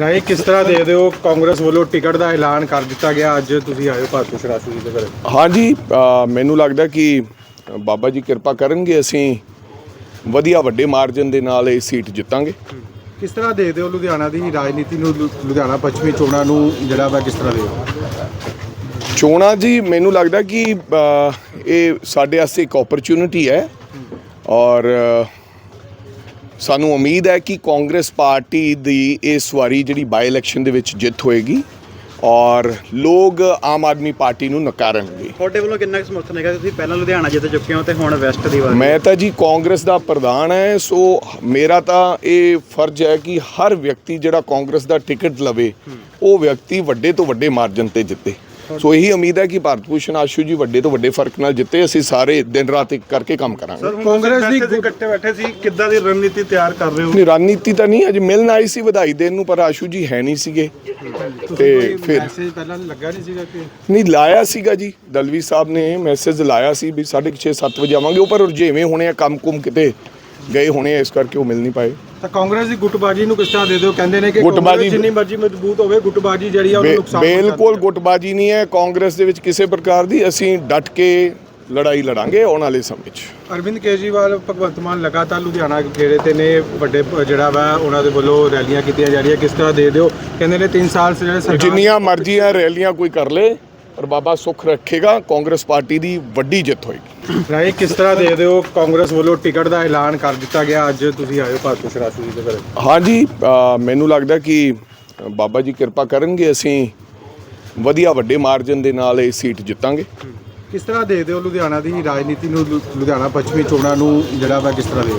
ਰਾਈ ਕਿਸ ਤਰ੍ਹਾਂ ਦੇ ਦਿਓ? ਕਾਂਗਰਸ ਵੱਲੋਂ ਟਿਕਟ ਦਾ ਐਲਾਨ ਕਰ ਦਿੱਤਾ ਗਿਆ। ਅੱਜ ਤੁਸੀਂ ਆਇਓ ਹੋ ਭਾਰਤੀ ਸ਼ਰਾਸ਼ੂ ਦੇ ਘਰ। ਹਾਂਜੀ ਅ, ਮੈਨੂੰ ਲੱਗਦਾ ਕਿ ਬਾਬਾ ਜੀ ਕਿਰਪਾ ਕਰਨਗੇ ਅਸੀਂ ਵਧੀਆ ਵੱਡੇ ਮਾਰਜਨ ਦੇ ਨਾਲ ਇਹ ਸੀਟ ਜਿੱਤਾਂਗੇ। ਕਿਸ ਤਰ੍ਹਾਂ ਦੇ ਦਿਓ ਲੁਧਿਆਣਾ ਦੀ ਰਾਜਨੀਤੀ ਨੂੰ ਲੁਧਿਆਣਾ ਪੱਛਮੀ ਚੋਣਾਂ ਨੂੰ ਜਿਹੜਾ ਵਾ ਕਿਸ ਤਰ੍ਹਾਂ ਦੇ ਚੋਣਾਂ ਜੀ ਮੈਨੂੰ ਲੱਗਦਾ ਕਿ ਇਹ ਸਾਡੇ ਵਾਸਤੇ ਇੱਕ ਓਪਰਚੁਨਿਟੀ ਹੈ। ਔਰ ਸਾਨੂੰ ਉਮੀਦ ਹੈ ਕਿ ਕਾਂਗਰਸ ਪਾਰਟੀ ਦੀ ਇਸ ਵਾਰੀ ਜਿਹੜੀ ਬਾਈ ਇਲੈਕਸ਼ਨ ਦੇ ਵਿੱਚ ਜਿੱਤ ਹੋਏਗੀ ਔਰ ਲੋਕ ਆਮ ਆਦਮੀ ਪਾਰਟੀ ਨੂੰ ਨਕਾਰਨਗੇ। ਤੁਹਾਡੇ ਵੱਲੋਂ ਕਿੰਨਾ ਕੁ ਸਮਰਥਨ ਹੈਗਾ? ਤੁਸੀਂ ਪਹਿਲਾਂ ਲੁਧਿਆਣਾ ਜਿੱਤ ਚੁੱਕੇ ਹੋ ਤੇ ਹੁਣ ਵੈਸਟ ਦੀ ਵਾਰੀ। ਮੈਂ ਤਾਂ ਜੀ ਕਾਂਗਰਸ ਦਾ ਪ੍ਰਧਾਨ ਹੈ ਸੋ ਮੇਰਾ ਤਾਂ ਇਹ ਫਰਜ਼ ਹੈ ਕਿ ਹਰ ਵਿਅਕਤੀ ਜਿਹੜਾ ਕਾਂਗਰਸ ਦਾ ਟਿਕਟ ਲਵੇ ਉਹ ਵਿਅਕਤੀ ਵੱਡੇ ਤੋਂ ਵੱਡੇ ਮਾਰਜਨ ਤੇ ਜਿੱਤੇ। ਸੋ ਇਹੀ ਉਮੀਦ ਹੈ ਕਿ ਭਾਰਤ ਭੂਸ਼ਣ ਆਸ਼ੂ ਜੀ ਵੱਡੇ ਤੋਂ ਵੱਡੇ ਫ਼ਰਕ ਨਾਲ ਜਿੱਤੇ। ਅਸੀਂ ਸਾਰੇ ਦਿਨ ਰਾਤ ਇੱਕ ਕਰਕੇ ਕੰਮ ਕਰਾਂਗੇ। ਕਾਂਗਰਸ ਦੀ ਇਕੱਠੇ ਬੈਠੇ ਸੀ ਕਿੱਦਾਂ ਦੀ ਰਣਨੀਤੀ ਤਿਆਰ ਕਰ ਰਹੇ ਹੋ? ਨਹੀਂ ਰਣਨੀਤੀ ਤਾਂ ਨਹੀਂ ਅੱਜ ਮਿਲਣ ਆਈ ਸੀ ਵਧਾਈ ਦੇਣ ਨੂੰ ਪਰ ਆਸ਼ੂ ਜੀ ਹੈ ਨਹੀਂ ਸੀਗੇ। ਤੇ ਫਿਰ ਮੈਸੇਜ ਪਹਿਲਾਂ ਲੱਗਾ ਨਹੀਂ ਸੀਗਾ ਕਿ ਨਹੀਂ ਲਾਇਆ ਸੀਗਾ ਜੀ। ਦਲਵੀ ਸਾਹਿਬ ਨੇ ਮੈਸੇਜ ਲਾਇਆ ਸੀ ਵੀ 6:30 7 ਵਜੇ ਆਵਾਂਗੇ। ਉਹ ਪਰ ਰੁਝੇਵੇਂ ਹੋਣੇ ਆ ਕੰਮ ਕੁਮ ਕਿਤੇ ਗਏ ਹੋਣੇ ਆ ਇਸ ਕਰਕੇ ਉਹ ਮਿਲ ਨਹੀਂ ਪਾਏ। ਤਾਂ ਕਾਂਗਰਸ ਦੀ ਗੁੱਟਬਾਜੀ ਨੂੰ ਕਿਸ ਤਰ੍ਹਾਂ ਦੇ ਦਿਓ? ਕਹਿੰਦੇ ਨੇ ਕਿ ਗੁੱਟਬਾਜ਼ੀ- ਜਿੰਨੀ ਮਰਜ਼ੀ ਮਜ਼ਬੂਤ ਹੋਵੇ ਗੁੱਟਬਾਜੀ ਜਿਹੜੀ ਆ ਉਹਨੂੰ ਨੁਕਸਾਨ ਬਿਲਕੁਲ ਗੁੱਟਬਾਜੀ ਨਹੀਂ ਹੈ। ਕਾਂਗਰਸ ਦੇ ਵਿੱਚ ਕਿਸੇ ਪ੍ਰਕਾਰ ਦੀ ਅਸੀਂ ਡਟ ਕੇ ਲੜਾਈ ਲੜਾਂਗੇ ਆਉਣ ਵਾਲੇ ਸਮੇਂ 'ਚ। ਅਰਵਿੰਦ ਕੇਜਰੀਵਾਲ ਭਗਵੰਤ ਮਾਨ ਲਗਾਤਾਰ ਲੁਧਿਆਣਾ ਘੇਰੇ ਤੇ ਨੇ ਵੱਡੇ ਜਿਹੜਾ ਵਾ ਉਹਨਾਂ ਦੇ ਵੱਲੋਂ ਰੈਲੀਆਂ ਕੀਤੀਆਂ ਜਾ ਰਹੀਆਂ। ਕਿਸ ਤਰ੍ਹਾਂ ਦੇ ਦਿਓ? ਕਹਿੰਦੇ ਨੇ 3 ਸਾਲ ਸੇ ਜਿਹੜੇ ਸਰਕਾਰ ਜਿੰਨੀਆਂ ਮਰਜ਼ੀਆਂ ਰੈਲੀਆਂ ਕੋਈ ਕਰ ਲੇ ਪਰ ਬਾਬਾ ਸੁੱਖ ਰੱਖੇਗਾ। ਕਾਂਗਰਸ ਪਾਰਟੀ ਦੀ ਵੱਡੀ ਜਿੱਤ ਹੋਏਗੀ। ਰਾਈ ਕਿਸ ਤਰ੍ਹਾਂ ਦੇ ਦਿਓ ਕਾਂਗਰਸ ਵੱਲੋਂ ਟਿਕਟ ਦਾ ਐਲਾਨ ਕਰ ਦਿੱਤਾ ਗਿਆ। ਅੱਜ ਤੁਸੀਂ ਆਇਓ ਹੋ ਭਾਰਤੀ ਸ਼ਰਾਸੂ ਜੀ ਦੇ ਘਰੇ। ਹਾਂਜੀ ਮੈਨੂੰ ਲੱਗਦਾ ਕਿ ਬਾਬਾ ਜੀ ਕਿਰਪਾ ਕਰਨਗੇ ਅਸੀਂ ਵਧੀਆ ਵੱਡੇ ਮਾਰਜਨ ਦੇ ਨਾਲ ਇਹ ਸੀਟ ਜਿੱਤਾਂਗੇ। ਕਿਸ ਤਰ੍ਹਾਂ ਦੇ ਦਿਓ ਲੁਧਿਆਣਾ ਦੀ ਰਾਜਨੀਤੀ ਨੂੰ ਲੁਧਿਆਣਾ ਪੱਛਮੀ ਚੋਣਾਂ ਨੂੰ ਜਿਹੜਾ ਵਾ ਕਿਸ ਤਰ੍ਹਾਂ ਦੇ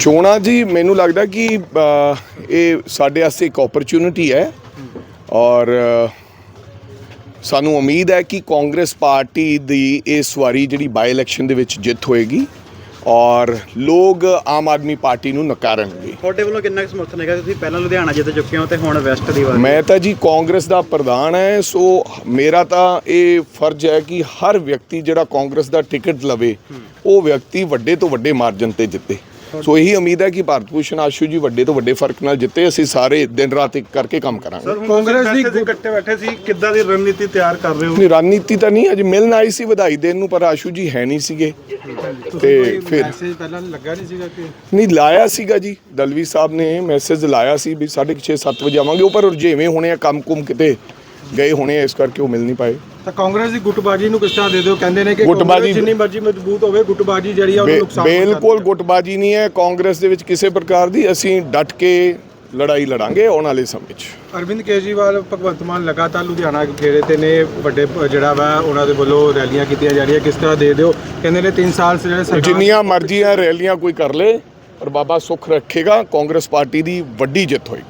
ਚੋਣਾਂ ਜੀ ਮੈਨੂੰ ਲੱਗਦਾ ਕਿ ਇਹ ਸਾਡੇ ਵਾਸਤੇ ਇੱਕ ਓਪਰਚੁਨਿਟੀ ਹੈ। ਔਰ ਸਾਨੂੰ ਉਮੀਦ ਹੈ ਕਿ ਕਾਂਗਰਸ ਪਾਰਟੀ ਦੀ ਇਸ ਵਾਰੀ ਜਿਹੜੀ ਬਾਈ ਇਲੈਕਸ਼ਨ ਦੇ ਵਿੱਚ ਜਿੱਤ ਹੋਏਗੀ ਔਰ ਲੋਕ ਆਮ ਆਦਮੀ ਪਾਰਟੀ ਨੂੰ ਨਕਾਰਨਗੇ। ਤੁਹਾਡੇ ਵੱਲੋਂ ਕਿੰਨਾ ਕੁ ਸਮਰਥਨ ਹੈਗਾ? ਤੁਸੀਂ ਪਹਿਲਾਂ ਲੁਧਿਆਣਾ ਜਿੱਤ ਚੁੱਕੇ ਹੋ ਤੇ ਹੁਣ ਵੈਸਟ ਦੀ ਵਾਰੀ। ਮੈਂ ਤਾਂ ਜੀ ਕਾਂਗਰਸ ਦਾ ਪ੍ਰਧਾਨ ਹੈ ਸੋ ਮੇਰਾ ਤਾਂ ਇਹ ਫਰਜ਼ ਹੈ ਕਿ ਹਰ ਵਿਅਕਤੀ ਜਿਹੜਾ ਕਾਂਗਰਸ ਦਾ ਟਿਕਟ ਲਵੇ ਉਹ ਵਿਅਕਤੀ ਵੱਡੇ ਤੋਂ ਵੱਡੇ ਮਾਰਜਨ ਤੇ ਜਿੱਤੇ। ਸੋ ਇਹੀ ਉਮੀਦ ਹੈ ਕਿ ਭਾਰਤ ਭੂਸ਼ਣ ਆਸ਼ੂ ਜੀ ਵੱਡੇ ਤੋਂ ਵੱਡੇ ਫ਼ਰਕ ਨਾਲ ਜਿੱਤੇ ਅਸੀਂ ਸਾਰੇ ਦਿਨ ਰਾਤ ਇੱਕ ਕਰਕੇ ਕੰਮ ਕਰਾਂਗੇ। ਕਾਂਗਰਸ ਦੀ ਇਕੱਠੇ ਬੈਠੇ ਸੀ ਕਿੱਦਾਂ ਦੀ ਰਣਨੀਤੀ ਤਿਆਰ ਕਰ ਰਹੇ ਹੋ? ਨਹੀਂ ਰਣਨੀਤੀ ਤਾਂ ਨਹੀਂ ਅੱਜ ਮਿਲਣ ਆਈ ਸੀ ਵਧਾਈ ਦੇਣ ਨੂੰ ਪਰ ਆਸ਼ੂ ਜੀ ਹੈ ਨਹੀਂ ਸੀਗੇ। ਤੇ ਫਿਰ ਮੈਸੇਜ ਪਹਿਲਾਂ ਲੱਗਾ ਨਹੀਂ ਸੀਗਾ ਕਿ ਨਹੀਂ ਲਾਇਆ ਸੀਗਾ ਜੀ। ਦਲਵੀ ਸਾਹਿਬ ਨੇ ਮੈਸੇਜ ਲਾਇਆ ਸੀ ਵੀ 6:30 7 ਵਜੇ ਆਵਾਂਗੇ। ਉਹ ਪਰ ਰੁਝੇਵੇਂ ਹੋਣੇ ਆ ਕੰਮ ਕੁਮ ਕਿਤੇ ਗਏ ਹੋਣੇ ਆ ਇਸ ਕਰਕੇ ਉਹ ਮਿਲ ਨਹੀਂ ਪਾਏ। ਤਾਂ ਕਾਂਗਰਸ ਦੀ ਗੁੱਟਬਾਜੀ ਨੂੰ ਕਿਸ ਤਰ੍ਹਾਂ ਦੇ ਦਿਓ? ਕਹਿੰਦੇ ਨੇ ਕਿ ਗੁੱਟਬਾਜੀ- ਜਿੰਨੀ ਮਰਜ਼ੀ ਮਜ਼ਬੂਤ ਹੋਵੇ ਗੁੱਟਬਾਜੀ ਜਿਹੜੀ ਆ ਉਹਨੂੰ ਨੁਕਸਾਨ ਬਿਲਕੁਲ ਗੁੱਟਬਾਜੀ ਨਹੀਂ ਹੈ। ਕਾਂਗਰਸ ਦੇ ਵਿੱਚ ਕਿਸੇ ਪ੍ਰਕਾਰ ਦੀ ਅਸੀਂ ਡਟ ਕੇ ਲੜਾਈ ਲੜਾਂਗੇ ਆਉਣ ਵਾਲੇ ਸਮੇਂ 'ਚ। ਅਰਵਿੰਦ ਕੇਜਰੀਵਾਲ ਭਗਵੰਤ ਮਾਨ ਲਗਾਤਾਰ ਲੁਧਿਆਣਾ ਘੇਰੇ ਤੇ ਨੇ ਵੱਡੇ ਜਿਹੜਾ ਵਾ ਉਹਨਾਂ ਦੇ ਵੱਲੋਂ ਰੈਲੀਆਂ ਕੀਤੀਆਂ ਜਾ ਰਹੀਆਂ। ਕਿਸ ਤਰ੍ਹਾਂ ਦੇ ਦਿਓ? ਕਹਿੰਦੇ ਨੇ 3 ਸਾਲ ਜਿਹੜੇ ਸਰਕਾਰ ਜਿੰਨੀਆਂ ਮਰਜ਼ੀਆਂ ਰੈਲੀਆਂ ਕੋਈ ਕਰ ਲੇ ਪਰ ਬਾਬਾ ਸੁੱਖ ਰੱਖੇਗਾ ਕਾਂਗਰਸ ਪਾਰਟੀ ਦੀ ਵੱਡੀ ਜਿੱਤ ਹੋਏਗੀ।